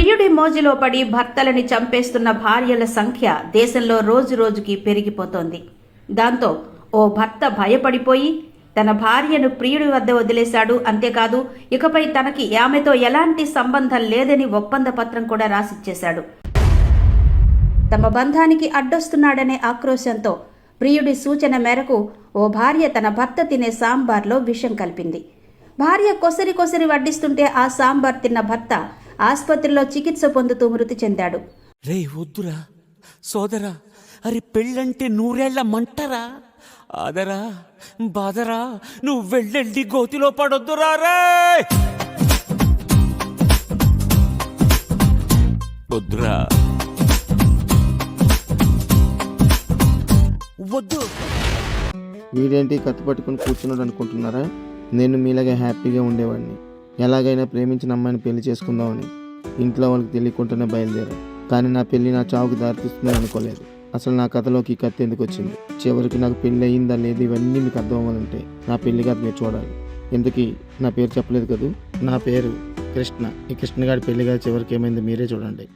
ప్రియుడి మోజులో పడి భర్తలని చంపేస్తున్న భార్యల సంఖ్య దేశంలో రోజు రోజుకి పెరిగిపోతోంది. దాంతో ఓ భర్త భయపడిపోయి తన భార్యను ప్రియుడి వద్ద వదిలేశాడు. అంతేకాదు ఇకపై తనకి ఆమెతో ఎలాంటి సంబంధం లేదని ఒప్పంద పత్రం కూడా రాసిచ్చేశాడు. తమ బంధానికి అడ్డొస్తున్నాడనే ఆక్రోశంతో ప్రియుడి సూచన మేరకు ఓ భార్య తన భర్త తినే సాంబార్లో విషం కలిపింది. భార్య కొసరి కొసరి వడ్డిస్తుంటే ఆ సాంబార్ తిన్న భర్త ఆసుపత్రిలో చికిత్స పొందుతూ మృతి చెందాడు. రే వద్దురా. సోదరా అరే పెళ్ళంటే నూరేళ్ళ మంటరా? ఆదరా బాదరా నువ్వు వెళ్ళెళ్ళి గోతిలో పడొద్దురా రే! వద్దురా. వద్దు. వీడేంటి కత్తి పట్టుకుని కూర్చున్నాడు అనుకుంటున్నారా? నేను మీలాగే హ్యాపీగా ఉండేవాడిని. ఎలాగైనా ప్రేమించిన అమ్మాయిని పెళ్ళి చేసుకుందామని ఇంట్లో వాళ్ళకి తెలియకుండానే బయలుదేరా. కానీ నా పెళ్ళి నా చావుకు దారితీస్తుందని అనుకోలేదు. అసలు నా కథలోకి ఈ కత్తి ఎందుకు వచ్చింది? చివరికి నాకు పెళ్ళి అయ్యిందా లేదు ఇవన్నీ మీకు అర్థం అవ్వాలంటే నా పెళ్ళి కథ మీరు చూడాలి. ఎందుకు? నా పేరు చెప్పలేదు కదూ? నా పేరు కృష్ణ. ఈ కృష్ణ గారి పెళ్ళి గారి చివరికి ఏమైంది మీరే చూడండి.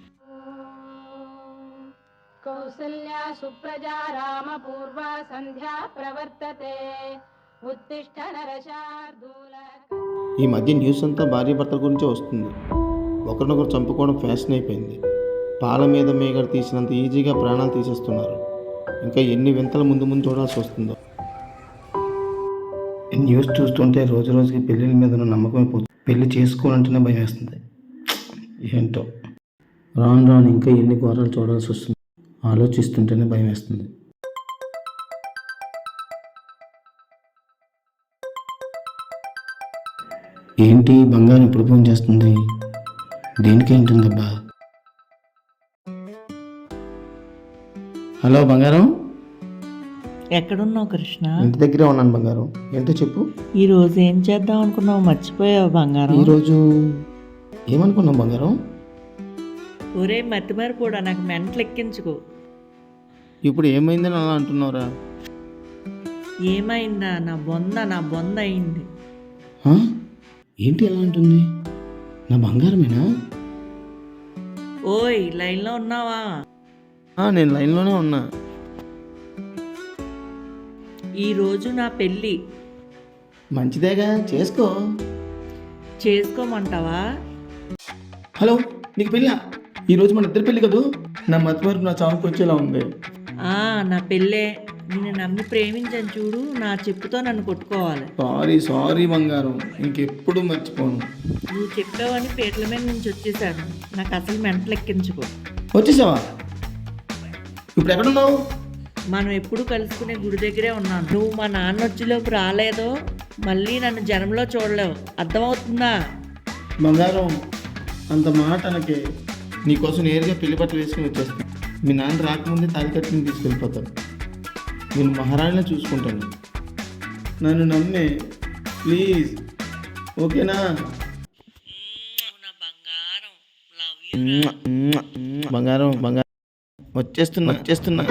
కౌసల్యా సుప్రజా సంధ్యా ప్రవర్తతే. ఉత్తిష్ట నరశార్దూల ఈ మధ్య న్యూస్ అంతా భార్య భర్తల గురించే వస్తుంది. ఒకరినొకరు చంపుకోవడం ఫ్యాషన్ అయిపోయింది. పాల మీద మేగడ తీసినంత ఈజీగా ప్రాణాలు తీసేస్తున్నారు. ఇంకా ఎన్ని వింతల ముందు ముందు చూడాల్సి వస్తుందో. ఈ న్యూస్ చూస్తుంటే రోజు రోజుకి పెళ్ళిళ్ళ మీద ఉన్న నమ్మకం అయిపోతుంది పెళ్ళి చేసుకోవాలంటేనే భయం వేస్తుంది. ఏంటో. రాను రాను ఇంకా ఎన్ని ఘోరాలు చూడాల్సి వస్తుంది. ఆలోచిస్తుంటేనే భయం వేస్తుంది. ఏంటి బంగారం ఇప్పుడు ఫోన్ చేస్తుంది? దేనికి ఏంటుందబ్బా హలో బంగారం? ఎక్కడున్నావు కృష్ణ? ఇంటి దగ్గరే ఉన్నాను బంగారం. ఏంటో చెప్పు. ఈ రోజు ఏం చేద్దాం అనుకున్నావు? మర్చిపోయావు బంగారం? ఈరోజు ఏమనుకున్నాం బంగారం? ఒరే మతిమరిపోడా నాకు మెంటలు ఎక్కించుకో ఇప్పుడు ఏమైందని అలా అంటున్నావురా? ఏమైందా? నా బొంద నా బొంద అయింది? ఏంటి ఎలా అంటుంది? నా బంగారమేనా? ఓయ్ లైన్లో ఉన్నావా? ఆ, నేను లైన్లోనే ఉన్నా. ఈ రోజు నా పెళ్ళి. మంచిదేగా చేసుకో. చేసుకోమంటావా? హలో నీకు పెళ్ళా? ఈరోజు మన ఇద్దరు పెళ్ళి కదూ? నా మతి వరకు నా చావుకి వచ్చేలా ఉంది. ఆ నా పెళ్ళే. నిన్ను నమ్మి ప్రేమించాను చూడు నా చెప్పుతో నన్ను కొట్టుకోవాలి. సారీ సారీ బంగారం ఇంకెప్పుడు మర్చిపోను. నువ్వు చెప్పావని పీటల మీద నుంచి వచ్చేసాను. నాకు అసలు మెంటలు ఎక్కించుకో. వచ్చేసావా? ఇప్పుడు ఎక్కడున్నావు? మనం ఎప్పుడు కలుసుకునే గుడి దగ్గరే ఉన్నాను. నువ్వు మా నాన్న వచ్చేలోపు రాలేదో మళ్ళీ నన్ను జనంలో చూడలేవు. అర్థమవుతుందా? బంగారం అంత మాట అనకే నీకోసం నేరుగా పెళ్ళి బట్టలు వేసుకుని వచ్చేస్తాను మీ నాన్న రాకముందే తాలి కట్టుకుని తీసుకెళ్ళిపోతాను నేను మహారాణిలో చూసుకుంటాను. నన్ను నమ్మే ప్లీజ్. ఓకేనా? బంగారం బంగారం. వచ్చేస్తున్నా. వచ్చేస్తున్నా.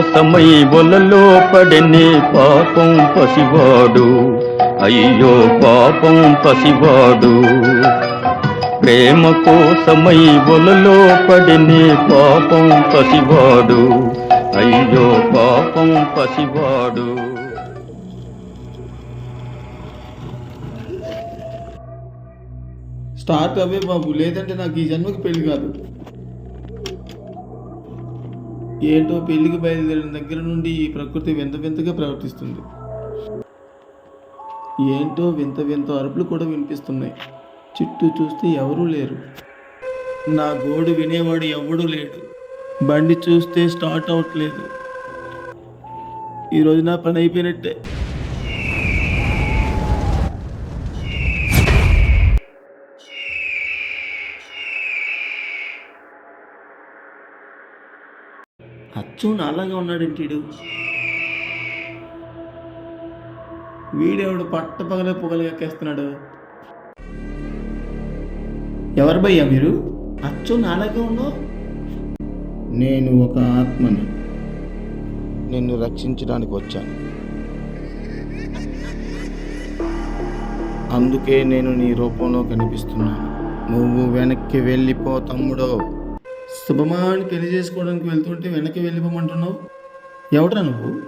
ప్రేమ కోసమై ఒలలో పడని పాపం పసివాడు. అయ్యో పాపం పసివాడు. ప్రేమ కోసమై ఒలలో పడని పాపం పసివాడు. అయ్యో పాపం పసివాడు. స్టార్ట్ అవే బాబు లేదంటే నాకు ఈ జన్మకి పెళ్ళి కాదు. ఏంటో పెళ్ళికి బయలుదేరిన దగ్గర నుండి ఈ ప్రకృతి వింత వింతగా ప్రవర్తిస్తుంది. ఏంటో వింత వింత అరుపులు కూడా వినిపిస్తున్నాయి. చుట్టూ చూస్తే ఎవరూ లేరు. నా గోడు వినేవాడు ఎవడూ లేడు. బండి చూస్తే స్టార్ట్ అవ్వట్లేదు ఈరోజు నా పని అయిపోయినట్టే. అచ్చు అలాగే ఉన్నాడేంటి ఈడు? వీడెవడు పట్ట పగలే పొగలు ఎక్కేస్తున్నాడు ఎవరు భయ్యా మీరు? అచ్చు నాలాగే ఉన్నావు? నేను ఒక ఆత్మని. నిన్ను రక్షించడానికి వచ్చాను. అందుకే నేను నీ రూపంలో కనిపిస్తున్నాను. నువ్వు వెనక్కి వెళ్ళిపో తమ్ముడో. శుభమాని పెళ్ళి చేసుకోవడానికి వెళ్తుంటే వెనక్కి వెళ్ళిపోమంటున్నావు? ఎవడ్రా నువ్వు?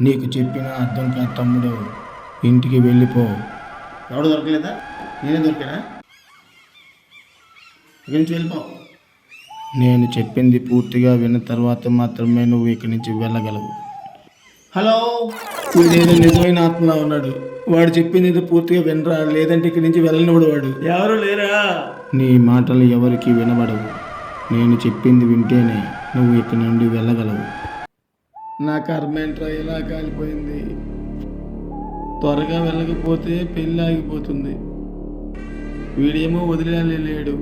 నీకు చెప్పిన అర్థం కాదు తమ్ముడు. ఇంటికి వెళ్ళిపో. ఎవడు దొరకలేదా? నేనే దొరికానా? ఇక్కడి నుంచి వెళ్ళిపో. నేను చెప్పింది పూర్తిగా విన్న తర్వాత మాత్రమే నువ్వు ఇక్కడి నుంచి వెళ్ళగలవు. హలో? నేను నిజమైన ఆత్మలా ఉన్నాడు. వాడు చెప్పింది పూర్తిగా వినరా? లేదంటే ఇక్కడి నుంచి వెళ్ళనివాడు వాడు. ఎవరు లేరా? నీ మాటలు ఎవరికి వినబడవు. నేను చెప్పింది వింటేనే నువ్వు ఇక్కడి నుండి వెళ్ళగలవు. నా కర్మేంట్రా ఇలా కాలిపోయింది? త్వరగా వెళ్ళకపోతే పెళ్ళి ఆగిపోతుంది. వీడేమో వదిలేయాలి లేడు.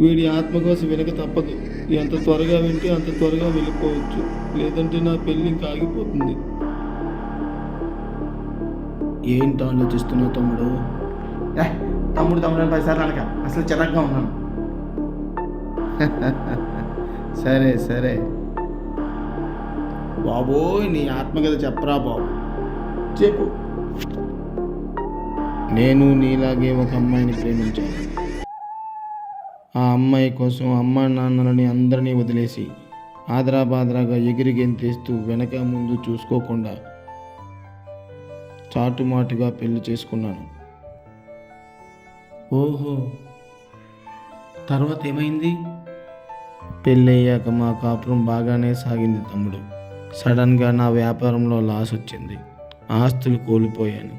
వీడి ఆత్మ కోసం వెనక తప్పదు. ఎంత త్వరగా వింటే అంత త్వరగా వెళ్ళిపోవచ్చు. లేదంటే నా పెళ్ళి ఇంకా ఆగిపోతుంది. ఏంటి ఆలోచిస్తున్నావు తమ్ముడు? తమ్ముడు తమ్ముడు అని పదిసార్లు అనక అసలు చిరాగ్గా ఉన్నాను. సరే సరే. బాబోయ్ నీ ఆత్మకథ చెప్పరా బాబు. చెప్పు. నేను నీలాగే ఒక అమ్మాయిని ప్రేమించాను. ఆ అమ్మాయి కోసం అమ్మా నాన్నలని అందరినీ వదిలేసి ఆదరాబాదరాగా ఎగిరి గెంతేస్తూ వెనక ముందు చూసుకోకుండా చాటుమాటుగా పెళ్ళి చేసుకున్నాను. ఓహో. తర్వాత ఏమైంది? పెళ్ళయ్యాక మా కాపురం బాగానే సాగింది తమ్ముడు. సడన్గా నా వ్యాపారంలో లాస్ వచ్చింది. ఆస్తులు కోల్పోయాను.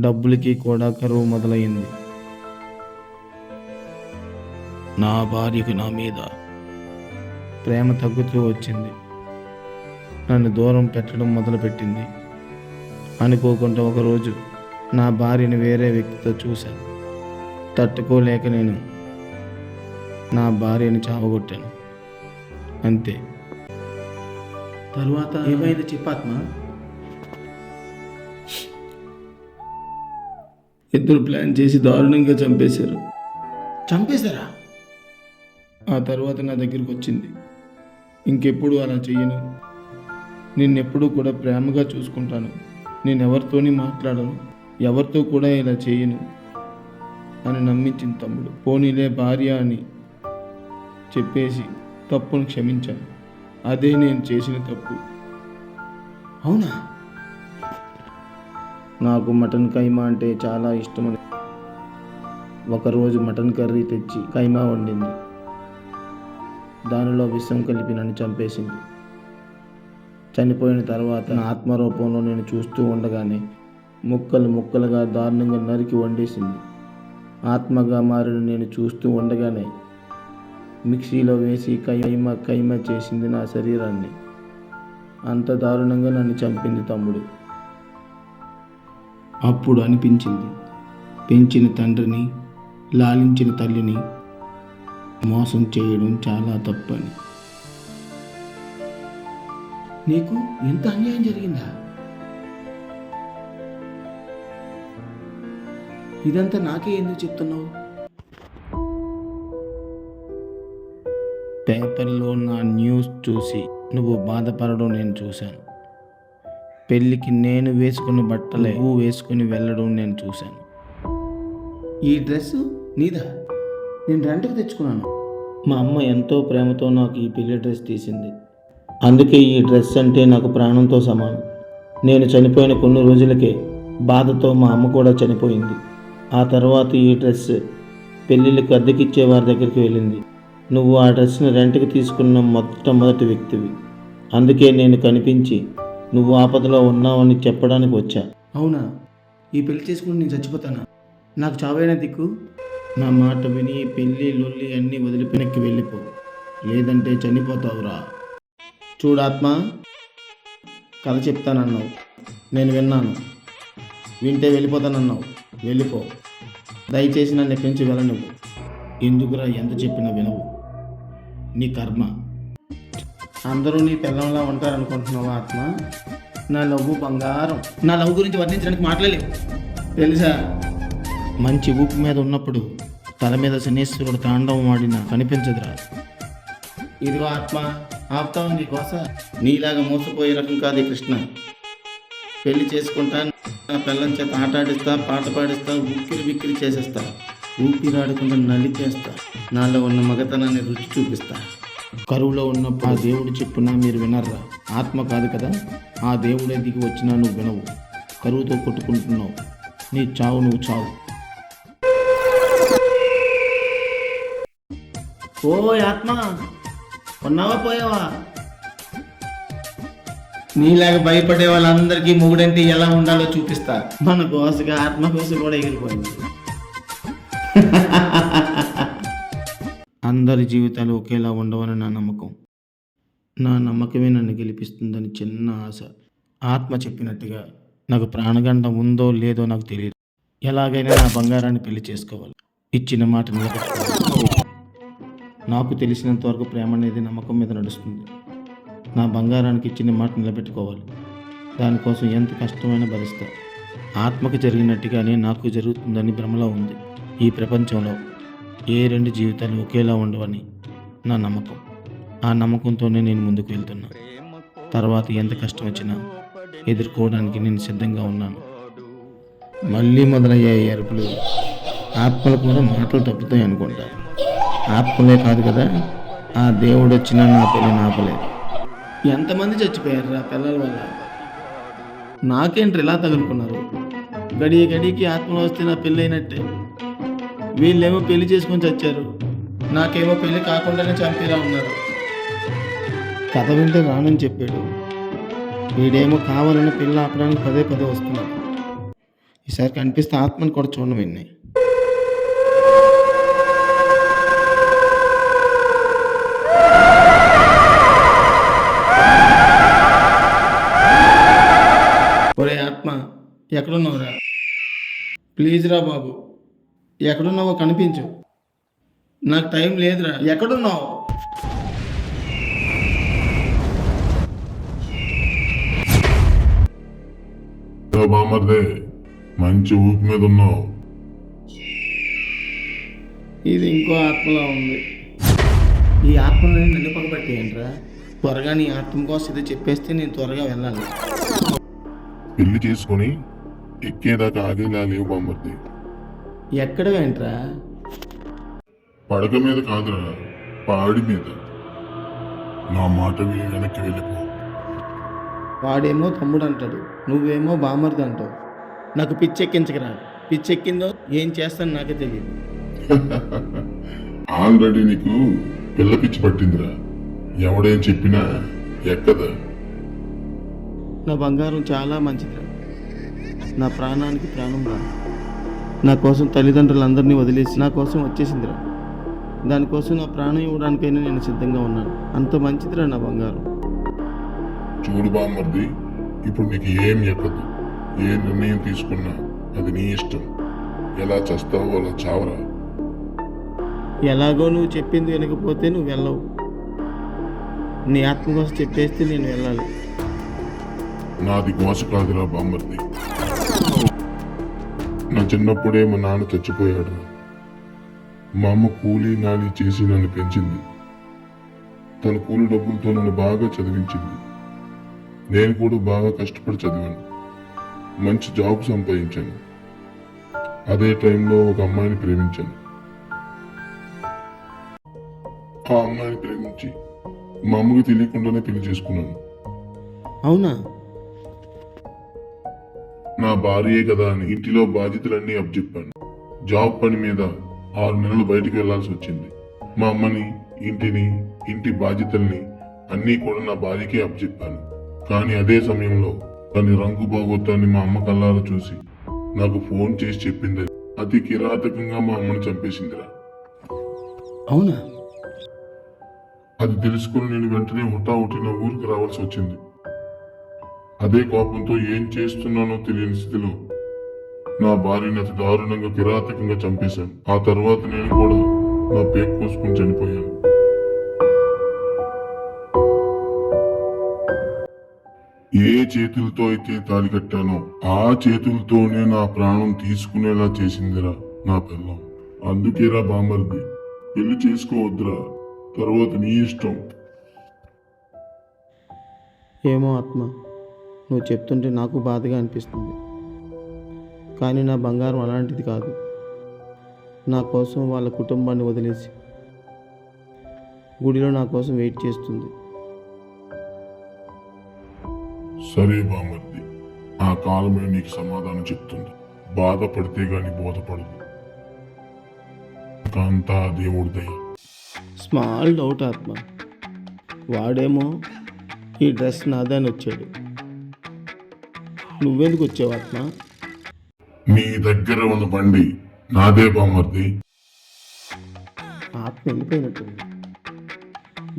డబ్బులకి కూడా కరువు మొదలైంది నా భార్యకు నా మీద ప్రేమ తగ్గుతూ వచ్చింది. నన్ను దూరం పెట్టడం మొదలుపెట్టింది. అనుకోకుండా ఒకరోజు నా భార్యని వేరే వ్యక్తితో చూశాను. తట్టుకోలేక నేను నా భార్యని చావగొట్టాను. అంతే. తర్వాత ఏమైంది చెప్పాత్మ ఇద్దరు ప్లాన్ చేసి దారుణంగా చంపేశారు. చంపేశారా? ఆ తర్వాత నా దగ్గరికి వచ్చింది. ఇంకెప్పుడు అలా చెయ్యను. నిన్నెప్పుడూ కూడా ప్రేమగా చూసుకుంటాను. నేను ఎవరితోని మాట్లాడను. ఎవరితో కూడా ఇలా చేయను. అని నమ్మించింది తమ్ముడు. పోనీలే భార్య అని చెప్పేసి తప్పును క్షమించాను. అదే నేను చేసిన తప్పు. అవునా? నాకు మటన్ కైమా అంటే చాలా ఇష్టమని ఒకరోజు మటన్ కర్రీ తెచ్చి కైమా వండింది. దానిలో విషం కలిపి నన్ను చంపేసింది. చనిపోయిన తర్వాత నా ఆత్మరూపంలో నేను చూస్తూ ఉండగానే ముక్కలు ముక్కలుగా దారుణంగా నరికి వండేసింది. ఆత్మగా మారిన నేను చూస్తూ ఉండగానే మిక్సీలో వేసి కైమ కైమ చేసింది నా శరీరాన్ని. అంత దారుణంగా నన్ను చంపింది తమ్ముడు. అప్పుడు అనిపించింది పెంచిన తండ్రిని లాలించిన తల్లిని మోసం చేయడం చాలా తప్పని. నీకు ఎంత అన్యాయం జరిగిందా? ఇదంతా నాకే ఎందుకు చెప్తున్నావు? పేపర్లో నా న్యూస్ చూసి నువ్వు బాధపడడం నేను చూశాను. పెళ్ళికి నేను వేసుకున్న బట్టలే నువ్వు వేసుకుని వెళ్ళడం నేను చూశాను. ఈ డ్రెస్ నీదా? నేను రెంట్కి తెచ్చుకున్నాను. మా అమ్మ ఎంతో ప్రేమతో నాకు ఈ పెళ్ళి డ్రెస్ తీసింది. అందుకే ఈ డ్రెస్ అంటే నాకు ప్రాణంతో సమానం. నేను చనిపోయిన కొన్ని రోజులకే బాధతో మా అమ్మ కూడా చనిపోయింది. ఆ తర్వాత ఈ డ్రెస్ పెళ్ళిళ్ళకి అద్దెకిచ్చే వారి దగ్గరికి వెళ్ళింది. నువ్వు ఆ డ్రెస్ని రెంట్కి తీసుకున్న మొట్టమొదటి వ్యక్తివి. అందుకే నేను కనిపించి నువ్వు ఆపదలో ఉన్నావని చెప్పడానికి వచ్చా. అవునా? ఈ పెళ్ళి చేసుకుని నేను చచ్చిపోతానా? నాకు చావైనా దిక్కు? నా మాట విని పెళ్ళి లొల్లి అన్నీ వదిలిపెనక్కి వెళ్ళిపో. లేదంటే చనిపోతావురా. చూడాత్మ కథ చెప్తానన్నావు. నేను విన్నాను. వింటే వెళ్ళిపోతానన్నావు. వెళ్ళిపో. దయచేసి నన్ను ఎక్కడి నుంచి వెళ్ళనివ్వు ఎందుకురా ఎంత చెప్పినా వినవు? నీ కర్మ. అందరూ నీ పిల్లంలా ఉంటారనుకుంటున్నావు ఆత్మ? నా లవ్వు బంగారం. నా లవ్ గురించి వర్ణించడానికి మాట్లాడలేవు తెలుసా? మంచి ఊపు మీద ఉన్నప్పుడు తల మీద శనీశ్వరుడు తాండవం వాడిన కనిపించదురా. ఇదిగో ఆత్మ ఆపుతావు నీ కోస నీలాగా మోసపోయే రకం కాదు కృష్ణ. పెళ్ళి చేసుకుంటా నా పిల్లల చేత ఆట ఆడిస్తా పాట పాడిస్తా ఉక్కిరి బిక్కిరి చేసేస్తా. ఊపిరాడకుండా నలిపేస్తా నాలో ఉన్న మగతనాన్ని రుచి చూపిస్తా. కరువులో ఉన్నప్పుడు ఆ దేవుడు చెప్పున మీరు వినర్రా? ఆత్మ కాదు కదా? ఆ దేవుడే దిగి వచ్చినా నువ్వు వినవు. కరువుతో కొట్టుకుంటున్నావు. నీ చావు నువ్వు చావు. ఓ ఆత్మ! ఉన్నావా పోయావా? నీలాగా భయపడే వాళ్ళందరికీ మొగుడంటే ఎలా ఉండాలో చూపిస్తా. మన కోసగా ఆత్మ కోసం కూడా ఎగిరిపోయింది. అందరి జీవితాలు ఒకేలా ఉండవని నా నమ్మకం. నా నమ్మకమే నన్ను గెలిపిస్తుందని చిన్న ఆశ. ఆత్మ చెప్పినట్టుగా నాకు ప్రాణగండం ఉందో లేదో నాకు తెలియదు ఎలాగైనా నా బంగారాన్ని పెళ్ళి చేసుకోవాలి. ఇచ్చిన మాట నిలబెట్టుకోవాలి. నాకు తెలిసినంత వరకు ప్రేమ అనేది నమ్మకం మీద నడుస్తుంది. నా బంగారానికి ఇచ్చిన మాట నిలబెట్టుకోవాలి. దానికోసం ఎంత కష్టమైనా భరిస్తా. ఆత్మకు జరిగినట్టుగానే నాకు జరుగుతుందని భ్రమలో ఉంది ఈ ప్రపంచంలో. ఏ రెండు జీవితాలు ఒకేలా ఉండవని నా నమ్మకం. ఆ నమ్మకంతోనే నేను ముందుకు వెళ్తున్నా. తర్వాత ఎంత కష్టం వచ్చినా ఎదుర్కోవడానికి నేను సిద్ధంగా ఉన్నాను. మళ్ళీ మొదలయ్యాయి అరుపులు ఆత్మలు కూడా మాటలు తప్పుతాయి అనుకుంటా. ఆత్మలే కాదు కదా ఆ దేవుడు వచ్చినా నా పెళ్ళి నాపలేదు. ఎంతమంది చచ్చిపోయారు రా పిల్లల వల్ల? నాకేంటి ఇలా తగులుకున్నారు? గడియ గడికి ఆత్మలు వస్తే నా పెళ్ళైనట్టే. వీళ్ళేమో పెళ్ళి చేసుకొని చచ్చారు. నాకేమో పెళ్ళి కాకుండానే చంపేలా ఉన్నారు. కథ వింటే రానని చెప్పాడు. వీడేమో కావాలని పిల్ల ఆపడానికి పదే పదే వస్తున్నాడు. ఈసారి కనిపిస్తే ఆత్మని కూడా చూడండి విన్నాయి ఎక్కడున్నావురా? ప్లీజ్ రా బాబు. ఎక్కడున్నావో కనిపించు. నాకు టైం లేదురా. ఎక్కడున్నావు? బామర్దే మంచి ఊపి మీద ఉన్నావు. ఇది ఇంకో ఆత్మలా ఉంది. ఈ ఆత్మని నన్ను పగబట్టేయండిరా. త్వరగా నీ ఆత్మ కోసం ఇది చెప్పేస్తే నేను త్వరగా వెళ్ళాలి. పెళ్ళి చేసుకొని ఎక్కేదాకా ఆగేలా లేవు బామర్ది ఎక్కడ వెంట్రా పడక మీద కాదురా పాడి మీద. నా మాట విని వెనక్కి వెళ్ళిపో. వాడేమో తమ్ముడు అంటాడు నువ్వేమో బామర్ది అంటావు నాకు పిచ్చెక్కించకరా పిచ్చెక్కిందో ఏం చేస్తాను నాకే తెలియదు ఆల్రెడీ నీకు పిల్ల పిచ్చి పట్టిందిరా. ఎవడేం చెప్పినా ఎక్కదా. నా బంగారం చాలా మంచిదిరా. నా ప్రాణానికి ప్రాణం రా. నా కోసం తల్లిదండ్రులందరినీ వదిలేసి నా కోసం వచ్చేసిందిరా. దానికోసం నా ప్రాణం ఇవ్వడానికైనా నేను సిద్ధంగా ఉన్నాను. అంత మంచిదిరా నా బంగారం. చూడు బామర్ది ఇప్పుడు నీకు ఏం ఎక్కదు. ఏ నిర్ణయం తీసుకున్నా అది నీ ఇష్టం. ఎలా చస్తావో అలా చావరా. ఎలాగో నువ్వు చెప్పింది వినకపోతే నువ్వు వెళ్ళవు. నీ ఆత్మ కోసం చెప్పేస్తే నేను వెళ్ళాలి. నాది మోస కాదురా బామ్మర్ది. నా చిన్నప్పుడే మా నాన్న చచ్చిపోయాడు. మా అమ్మ కూలీ నాలి చేసి నన్ను పెంచింది. తన కూలి డబ్బులతో నన్ను బాగా చదివించింది. నేను కూడా బాగా కష్టపడి చదివాను. మంచి జాబ్ సంపాదించాను. అదే టైంలో ఒక అమ్మాయిని ప్రేమించాను. ఆ అమ్మాయిని ప్రేమించి మా అమ్మకి తెలియకుండానే పెళ్ళి చేసుకున్నాను. అవునా? నా భార్యే కదా అని ఇంటిలో బాధ్యతలన్నీ అప్పచెప్పాను. జాబ్ పని మీద ఆరు నెలలు బయటికి వెళ్ళాల్సి వచ్చింది. మా అమ్మని ఇంటిని ఇంటి బాధ్యతల్ని అన్నీ కూడా నా భార్యకే అప్పచెప్పాను. కానీ అదే సమయంలో దాని రంగు బాగోతాన్ని మా అమ్మ కల్లారా చూసి నాకు ఫోన్ చేసి చెప్పింది. అతి కిరాతకంగా మా అమ్మని చంపేసిందిరా. అవునా? అది తెలుసుకుని నేను వెంటనే హుటాహుటి నా ఊరికి రావాల్సి వచ్చింది. అదే కోపంతో ఏం చేస్తున్నానో తెలియని స్థితిలో నా భార్యని అతి దారుణంగా కిరాతకంగా చంపేశాను. ఆ తర్వాత నేను కూడా నా పేరు కోసుకుని చనిపోయాను. ఏ చేతులతో అయితే తాలి కట్టానో ఆ చేతులతోనే నా ప్రాణం తీసుకునేలా చేసిందిరా నా పిల్లం. అందుకేరా బామర్ది పెళ్ళి చేసుకోవద్దురా. తర్వాత నీ ఇష్టం. ఏమో ఆత్మ. నువ్వు చెప్తుంటే నాకు బాధగా అనిపిస్తుంది. కానీ నా బంగారం అలాంటిది కాదు. నా కోసం వాళ్ళ కుటుంబాన్ని వదిలేసి. గుడిలో నా కోసం వెయిట్ చేస్తుంది. సరే బామర్ది ఆ కాలమే నీకు సమాధానం చెప్తుంది. బాధపడితే గాని బోధపడదు. కాంతా దేవుడి దయ. స్మాల్ డౌట్ ఆత్మ. వాడేమో ఈ డ్రెస్ నాదే అని వచ్చాడు. నువ్వెందుకు వచ్చావు ఆత్మ నీ దగ్గర ఉన్న బండి నాదే బామర్ది ఆత్మ వెళ్ళిపోయినట్టుంది.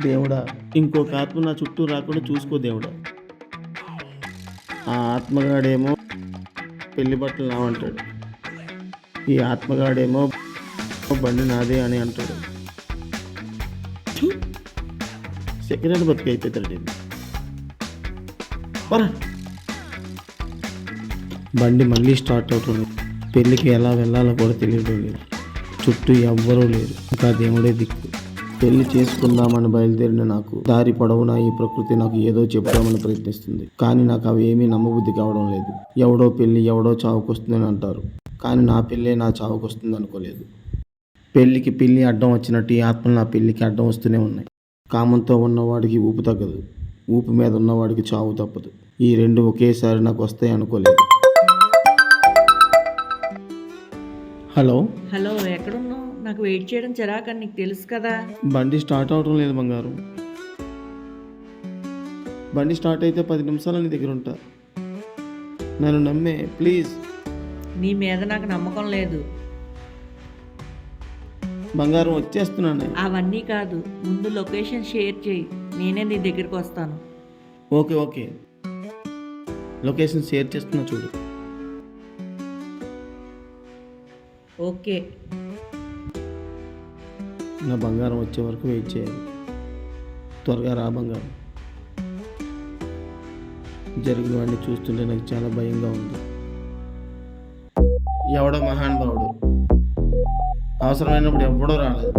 దేవుడా ఇంకొక ఆత్మ నా చుట్టూ రాకుండా చూసుకో దేవుడా. ఆ ఆత్మగాడేమో పెళ్ళి బట్టలు నావంటాడు. ఈ ఆత్మగాడేమో బండి నాదే అని అంటాడు! సెకండ్ హ్యాండ్ బతికి అయిపోతాడు పోరా. బండి మళ్ళీ స్టార్ట్ అవుతుంది. పెళ్ళికి ఎలా వెళ్ళాలో కూడా తెలియడం లేదు. చుట్టూ ఎవ్వరూ లేరు. ఇంకా దేవుడే దిక్కు. పెళ్ళి చేసుకుందామని బయలుదేరిన నాకు దారి పొడవునా ఈ ప్రకృతి నాకు ఏదో చెప్దామని ప్రయత్నిస్తుంది. కానీ నాకు అవి ఏమీ నమ్మబుద్ధి కావడం లేదు. ఎవడో పెళ్ళి ఎవడో చావుకొస్తుందని అంటారు. కానీ నా పెళ్ళే నా చావుకొస్తుంది అనుకోలేదు. పెళ్ళికి పిల్లి అడ్డం వచ్చినట్టు ఈ ఆత్మలు నా పెళ్ళికి అడ్డం వస్తూనే ఉన్నాయి. కామంతో ఉన్నవాడికి ఊపు తగ్గదు. ఊపు మీద ఉన్నవాడికి చావు తప్పదు. ఈ రెండు ఒకేసారి నాకు వస్తాయి అనుకోలేదు హలో. హలో ఎక్కడున్నావు? నాకు వెయిట్ చేయడం చిరాకని నీకు తెలుసు కదా. బండి స్టార్ట్ అవడం లేదు బంగారు. బండి స్టార్ట్ అయితే పది నిమిషాలు నీ దగ్గర ఉంటా. నన్ను నమ్మే ప్లీజ్ నీ మీద నాకు నమ్మకం లేదు. బంగారం వచ్చేస్తున్నాను. అవన్నీ కాదు ముందు లొకేషన్ షేర్ చేయి. నేనే నీ దగ్గరికి వస్తాను. Okay okay. లొకేషన్ షేర్ చేస్తున్నా చూడు. ఓకే. నా బంగారం వచ్చే వరకు వెయిట్ చేయాలి. త్వరగా రా బంగారం. జరిగినవన్నీ చూస్తుంటే నాకు చాలా భయంగా ఉంది. ఎవడో మహానుభావుడు అవసరమైనప్పుడు ఎవడో రాలేదు.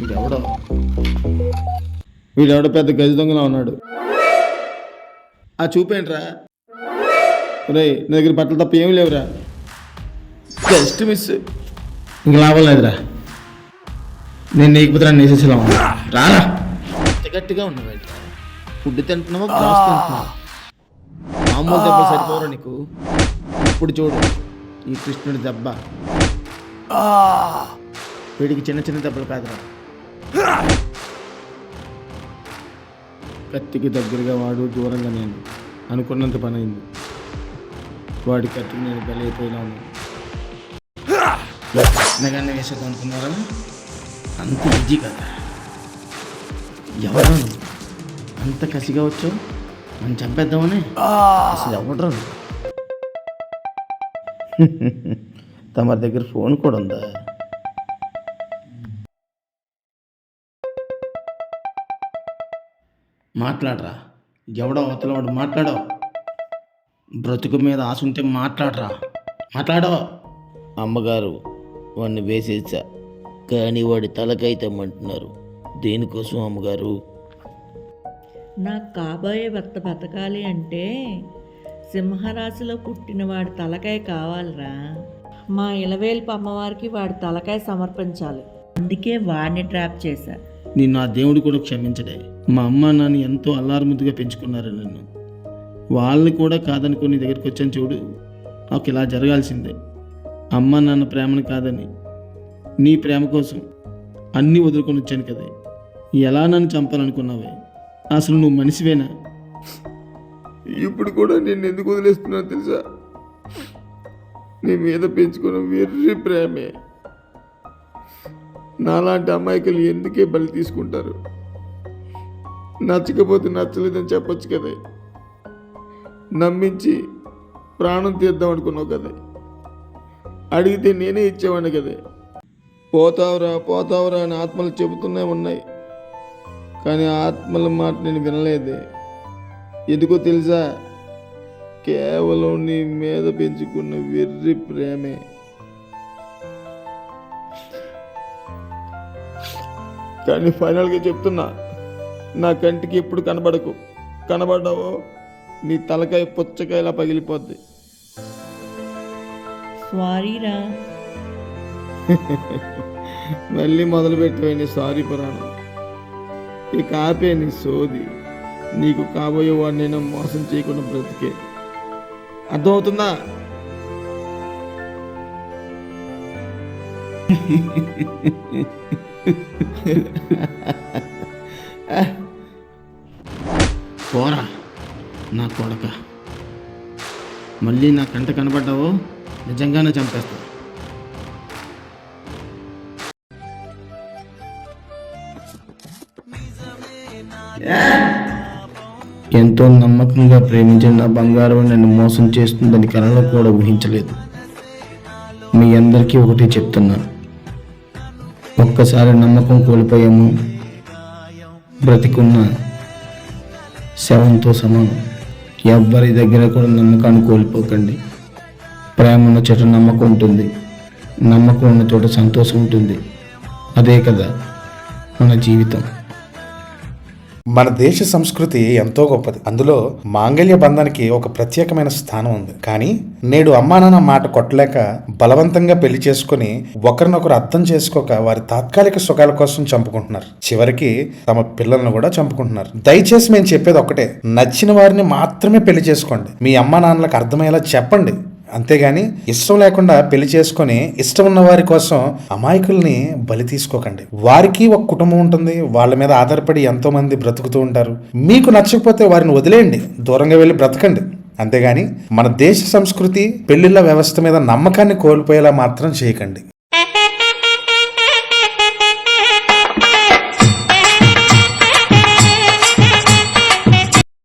వీడెవడో? వీడెవడో పెద్ద గజ దొంగలా ఉన్నాడు. ఆ చూపేంట్రా? రే నా దగ్గర బట్టలు తప్ప ఏమి లేవురా. జస్ట్ మిస్ ఇంక లాభం లేదురా. నేను నీకు పుత్రాన్ని నేసేసేలా ఉన్నా. రారా. గట్టిగా ఉన్నావు ఫుడ్ తింటున్నావా గ్లాస్ తింటున్నావా? మామూలు దెబ్బ సరిపోరా నీకు? ఇప్పుడు చూడు ఈ కృష్ణుడి దెబ్బ. వీడికి చిన్న చిన్న దెబ్బలు కాదురా కత్తికి దగ్గరగా వాడు దూరంగా నేను అనుకున్నంత పని అయింది. వాడి కత్తికి నేను బలైపోయినా ఉన్నాను. నగాన్ని వేసేది అనుకున్నారా? అంత ఈజీ కదా. ఎవరా? అంత కసిగా వచ్చావు? నన్ను చంపేద్దామని? అసలు ఎవడరా? తమ దగ్గర ఫోన్ కూడా ఉందా? మాట్లాడరా. ఎవడో అవతల వాడు మాట్లాడో బ్రతుకు మీద ఆశ ఉంటే మాట్లాడరా. మాట్లాడో అమ్మగారు వాడిని వేసేసా కానీ వాడి తలకైతేమంటున్నారు. దేనికోసం అమ్మగారు? నాకు కాబోయే భర్త బతకాలి అంటే సింహరాశిలో పుట్టిన వాడి తలకాయ కావాలిరా. మా ఇలవేల్పు అమ్మవారికి వాడి తలకాయ సమర్పించాలి. అందుకే వాడిని ట్రాప్ చేశా. నిన్ను ఆ దేవుడు కూడా క్షమించడే. మా అమ్మ నాన్న ఎంతో అల్లారుముద్దుగా పెంచుకున్నారు నన్ను. వాళ్ళని కూడా కాదనుకుని నీ దగ్గరికి వచ్చాను చూడు. నాకు ఇలా జరగాల్సిందే. అమ్మ నాన్న ప్రేమను కాదని నీ ప్రేమ కోసం అన్నీ వదులుకొని వచ్చాను కదే. ఎలా నన్ను చంపాలనుకున్నావే? అసలు నువ్వు మనిషివేనా? ఇప్పుడు కూడా నేను ఎందుకు వదిలేస్తున్నా తెలుసా? నీ మీద పెంచుకున్న వెర్రి ప్రేమే. నాలాంటి అమాయకులు ఎందుకే బలి తీసుకుంటారు? నచ్చకపోతే నచ్చలేదని చెప్పొచ్చు కదా. నమ్మించి ప్రాణం తీద్దాం అనుకున్నావు కదా. అడిగితే నేనే ఇచ్చేవాడిని కదా. పోతావురా పోతావురా అని ఆత్మలు చెబుతూనే ఉన్నాయి. కానీ ఆత్మల మాట నేను వినలేదే. ఎందుకో తెలుసా? కేవలం నీ మీద పెంచుకున్న వెర్రి ప్రేమే. కానీ ఫైనల్గా చెప్తున్నా నా కంటికి ఎప్పుడు కనబడకు. కనబడ్డావో నీ తలకాయ పుచ్చకాయలా పగిలిపోద్ది. సారీరా మళ్ళీ మొదలు పెట్టిపోయింది సారీ పురాణం. ఇక ఆపే నీ సోది. నీకు కాబోయే వాడిని నేను మోసం చేయకుండా బ్రతికే. అర్థమవుతుందా? పోరా నా కొడక. మళ్ళీ నా కంట కనబడ్డావో? నిజంగానే చంపేస్తారు ఎంతో నమ్మకంగా ప్రేమించిన నా బంగారం నన్ను మోసం చేస్తుందని కలలో కూడా ఊహించలేదు. మీ అందరికీ ఒకటి చెప్తున్నాను ఒక్కసారి నమ్మకం కోల్పోయాము. బ్రతికున్న శవంతో సమానం. ఎవ్వరి దగ్గర కూడా నమ్మకాన్ని కోల్పోకండి. ప్రేమ ఉన్న చోట నమ్మకం ఉంటుంది. నమ్మకం ఉన్న చోట సంతోషం ఉంటుంది. అదే కదా మన జీవితం. మన దేశ సంస్కృతి ఎంతో గొప్పది. అందులో మాంగళ్య బంధానికి ఒక ప్రత్యేకమైన స్థానం ఉంది. కానీ నేడు అమ్మా నాన్న మాట కొట్టలేక బలవంతంగా పెళ్ళి చేసుకుని ఒకరినొకరు అర్థం చేసుకోక వారి తాత్కాలిక సుఖాల కోసం చంపుకుంటున్నారు. చివరికి తమ పిల్లలను కూడా చంపుకుంటున్నారు. దయచేసి మేము చెప్పేది ఒకటే నచ్చిన వారిని మాత్రమే పెళ్ళి చేసుకోండి. మీ అమ్మా నాన్నలకు అర్థమయ్యేలా చెప్పండి. అంతేగాని ఇష్టం లేకుండా పెళ్ళి చేసుకొని ఇష్టం ఉన్న వారి కోసం అమాయకుల్ని బలి తీసుకోకండి. వారికి ఒక కుటుంబం ఉంటుంది. వాళ్ళ మీద ఆధారపడి ఎంతో మంది బ్రతుకుతూ ఉంటారు. మీకు నచ్చకపోతే వారిని వదిలేయండి. దూరంగా వెళ్ళి బ్రతకండి. అంతేగాని మన దేశ సంస్కృతి పెళ్ళిళ్ళ వ్యవస్థ మీద నమ్మకాన్ని కోల్పోయేలా మాత్రం చేయకండి.